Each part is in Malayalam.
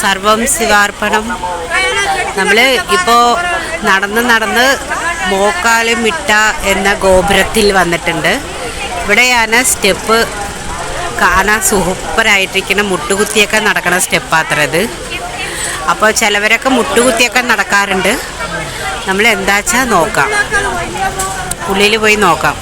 സർവം ശിവാർപ്പണം. നമ്മൾ ഇപ്പോൾ നടന്ന് നടന്ന് മോക്കാലും മിട്ട എന്ന ഗോപുരത്തിൽ വന്നിട്ടുണ്ട്. ഇവിടെയാണ് സ്റ്റെപ്പ് കാണാൻ സൂപ്പറായിട്ടിരിക്കുന്ന മുട്ടുകുത്തിയൊക്കെ നടക്കുന്ന സ്റ്റെപ്പാത്ര ഇത്. അപ്പോൾ ചിലവരൊക്കെ മുട്ടുകുത്തിയൊക്കെ നടക്കാറുണ്ട്. നമ്മൾ എന്താച്ചാൽ നോക്കാം. ഉള്ളിൽ പോയി നോക്കാം.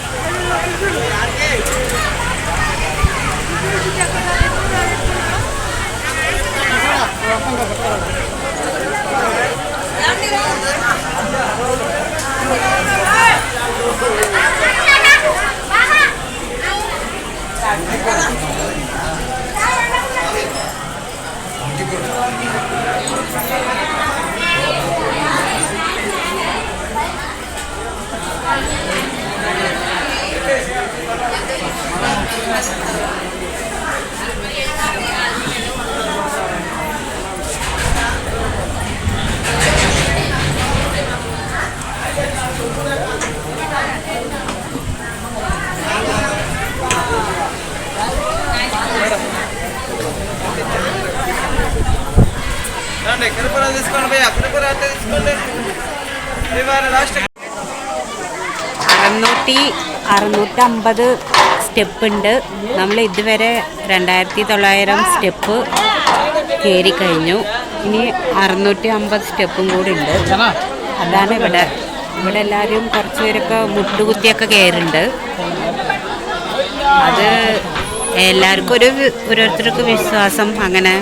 రండి కిరపరా తీసుకోండి భయ్యా కిరపరా అయితే తీసుకోండి ఇవాళ లాస్ట్ അറുന്നൂറ്റി അറുന്നൂറ്റമ്പത് സ്റ്റെപ്പ് ഉണ്ട് നമ്മൾ ഇതുവരെ രണ്ടായിരത്തി തൊള്ളായിരം സ്റ്റെപ്പ് കയറി കഴിഞ്ഞു ഇനി അറുന്നൂറ്റി അമ്പത് സ്റ്റെപ്പും കൂടി ഉണ്ട് അതാണ് ഇവിടെ ഇവിടെ എല്ലാവരും കുറച്ച് പേരൊക്കെ മുട്ടുകുത്തിയൊക്കെ കയറുന്നുണ്ട് അത് എല്ലാവർക്കും ഒരു വി- ഓരോരുത്തർക്ക് വിശ്വാസം അങ്ങനെ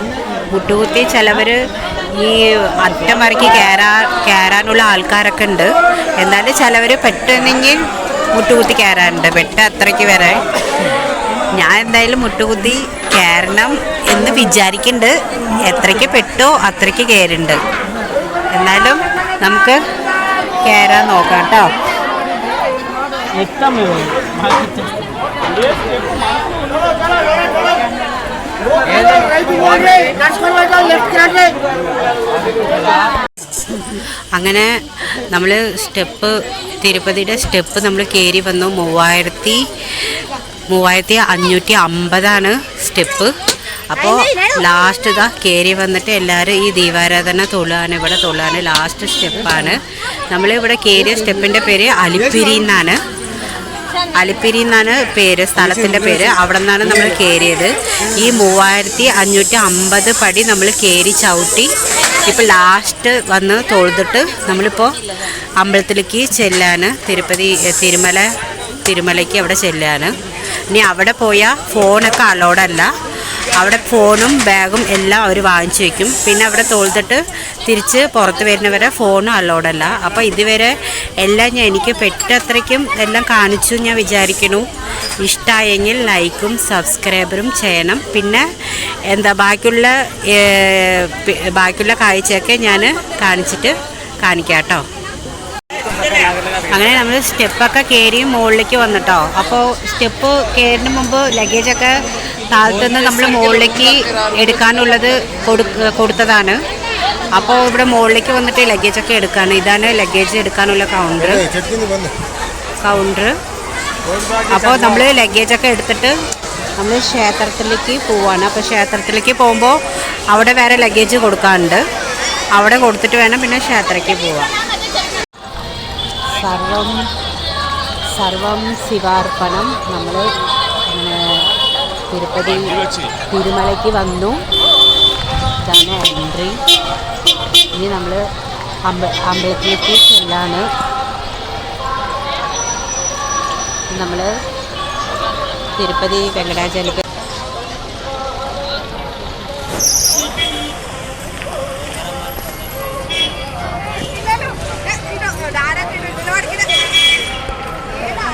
മുട്ടുകുത്തി ചിലവർ ഈ അറ്റം വരയ്ക്ക് കയറാ കയറാനുള്ള ആൾക്കാരൊക്കെ ഉണ്ട് എന്നാലും ചിലവർ പെട്ടെന്നെങ്കിൽ മുട്ടുകുത്തി കയറാറുണ്ട് പെട്ട അത്രയ്ക്ക് വരെ. ഞാൻ എന്തായാലും മുട്ടുകുത്തി കയറണം എന്ന് വിചാരിക്കുന്നുണ്ട്. എത്രയ്ക്ക് പെട്ടോ അത്രയ്ക്ക് കയറുന്നുണ്ട് എന്നാലും നമുക്ക് കയറാൻ നോക്കാം കേട്ടോ. അങ്ങനെ നമ്മൾ സ്റ്റെപ്പ് തിരുപ്പതിയുടെ സ്റ്റെപ്പ് നമ്മൾ കയറി വന്നു. മൂവായിരത്തി മൂവായിരത്തി അഞ്ഞൂറ്റി അമ്പതാണ് സ്റ്റെപ്പ്. അപ്പോൾ ലാസ്റ്റ് ഇതാ കയറി വന്നിട്ട് എല്ലാവരും ഈ ദീപാരാധന തൊള്ളാണ് ഇവിടെ തൊള്ളാണ് ലാസ്റ്റ് സ്റ്റെപ്പാണ്. നമ്മളിവിടെ കയറിയ സ്റ്റെപ്പിന്റെ പേര് അലിപ്പിരി എന്നാണ് അലിപ്പിരി എന്നാണ് പേര് സ്ഥലത്തിന്റെ പേര്. അവിടെ നിന്നാണ് നമ്മൾ കയറിയത് ഈ മൂവായിരത്തി അഞ്ഞൂറ്റി അമ്പത് പടി നമ്മൾ കയറി ചവിട്ടി. ഇപ്പോൾ ലാസ്റ്റ് വന്ന് തൊഴുതിട്ട് നമ്മളിപ്പോൾ അമ്പലത്തിലേക്ക് ചെല്ലാൻ തിരുപ്പതി തിരുമല തിരുമലയ്ക്ക് അവിടെ ചെല്ലാൻ ഇനി അവിടെ പോയാൽ ഫോണൊക്കെ അലോഡല്ല അവിടെ ഫോണും ബാഗും എല്ലാം അവർ വാങ്ങിച്ചു വെക്കും. പിന്നെ അവിടെ തോൽത്തിട്ട് തിരിച്ച് പുറത്ത് വരുന്നവരെ ഫോണും അലോഡല്ല അപ്പോൾ ഇതുവരെ എല്ലാം ഞാൻ എനിക്ക് പെട്ടത്രയ്ക്കും എല്ലാം കാണിച്ചു ഞാൻ വിചാരിക്കുന്നു. ഇഷ്ടമായെങ്കിൽ ലൈക്കും സബ്സ്ക്രൈബറും ചെയ്യണം. പിന്നെ എന്താ ബാക്കിയുള്ള ബാക്കിയുള്ള കാഴ്ചയൊക്കെ ഞാൻ കാണിച്ചിട്ട് കാണിക്കാം കേട്ടോ. അങ്ങനെ നമ്മൾ സ്റ്റെപ്പൊക്കെ കയറി മുകളിലേക്ക് വന്നിട്ടോ അപ്പോൾ സ്റ്റെപ്പ് കയറിന് മുമ്പ് ലഗേജൊക്കെ താഴത്തുനിന്ന് നമ്മൾ മുകളിലേക്ക് എടുക്കാനുള്ളത് കൊടുത്തതാണ്. അപ്പോൾ ഇവിടെ മുകളിലേക്ക് വന്നിട്ട് ലഗേജ് ഒക്കെ എടുക്കാണ്. ഇതാണ് ലഗേജ് എടുക്കാനുള്ള കൗണ്ടർ കൗണ്ടർ അപ്പോൾ നമ്മൾ ലഗേജ് ഒക്കെ എടുത്തിട്ട് നമ്മൾ ക്ഷേത്രത്തിലേക്ക് പോവാണ്. അപ്പോൾ ക്ഷേത്രത്തിലേക്ക് പോകുമ്പോൾ അവിടെ വേറെ ലഗേജ് കൊടുക്കാനുണ്ട്. അവിടെ കൊടുത്തിട്ട് വേണം പിന്നെ ക്ഷേത്രയ്ക്ക് പോവാം സർവം സർവം ശിവാർപ്പണം നമ്മൾ തിരുപ്പതി തിരുമലയ്ക്ക് വന്നു. ഇതാണ് എൻട്രി ഇനി നമ്മൾ അമ്പ അമ്പലത്തിലേക്ക് ചെല്ലാണ്. നമ്മൾ തിരുപ്പതി വെങ്കടാചലക്ക്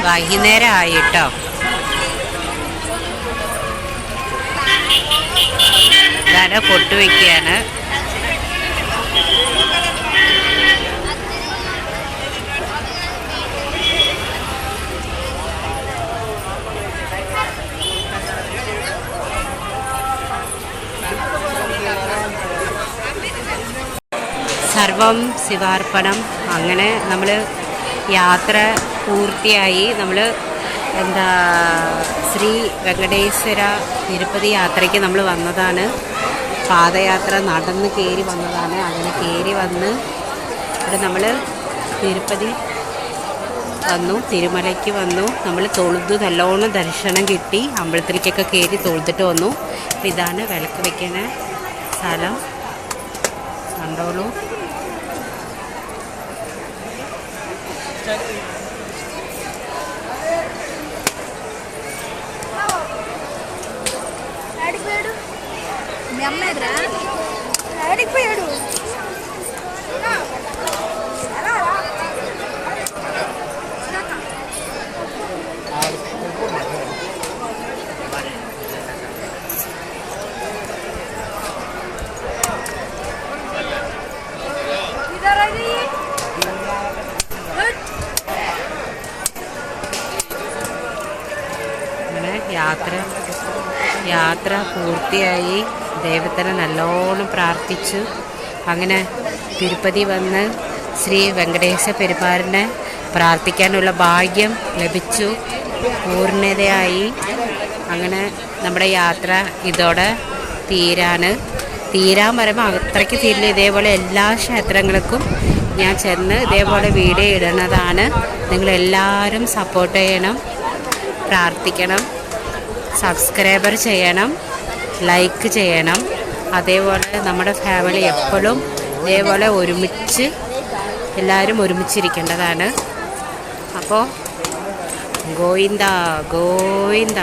വൈകുന്നേരം ആയിട്ടോ ഇതാണ് പൊട്ട് വയ്ക്കുകയാണ് സർവം ശിവാർപ്പണം. അങ്ങനെ നമ്മൾ യാത്ര പൂർത്തിയായി നമ്മൾ എന്താ ശ്രീ വെങ്കടേശ്വര തിരുപ്പതി യാത്രയ്ക്ക് നമ്മൾ വന്നതാണ്. പാദയാത്ര നടന്ന് കയറി വന്നതാണ്. അങ്ങനെ കയറി വന്ന് ഇവിടെ നമ്മൾ തിരുപ്പതി വന്നു തിരുമലയ്ക്ക് വന്നു. നമ്മൾ തൊഴുതു നല്ലോണം ദർശനം കിട്ടി. അമ്പലത്തിലേക്കൊക്കെ കയറി തൊഴുതിട്ട് വന്നു. ഇതാണ് വിളക്ക് വയ്ക്കുന്ന സ്ഥലം. കണ്ടോളൂ. మీ అమ్మ ఎదురా అడిగిపోయాడు അങ്ങനെ യാത്ര യാത്ര പൂർത്തിയായി. ദൈവത്തിനെ നല്ലോണം പ്രാർത്ഥിച്ചു. അങ്ങനെ തിരുപ്പതി വന്ന് ശ്രീ വെങ്കടേശ പെരുമാറിനെ പ്രാർത്ഥിക്കാനുള്ള ഭാഗ്യം ലഭിച്ചു. പൂർണതയായി അങ്ങനെ നമ്മുടെ യാത്ര ഇതോടെ തീരാണ്. തീരാൻ വരുമ്പോൾ അത്രയ്ക്ക് തീരില്ല. ഇതേപോലെ എല്ലാ ക്ഷേത്രങ്ങൾക്കും ഞാൻ ചെന്ന് ഇതേപോലെ വീഡിയോ ഇടുന്നതാണ്. നിങ്ങളെല്ലാവരും സപ്പോർട്ട് ചെയ്യണം. പ്രാർത്ഥിക്കണം. സബ്സ്ക്രൈബർ ചെയ്യണം ലൈക്ക് ചെയ്യണം. അതേപോലെ നമ്മുടെ ഫാമിലി എപ്പോഴും ഇതേപോലെ ഒരുമിച്ച് എല്ലാവരും ഒരുമിച്ചിരിക്കേണ്ടതാണ്. അപ്പോൾ ഗോവിന്ദ ഗോവിന്ദ.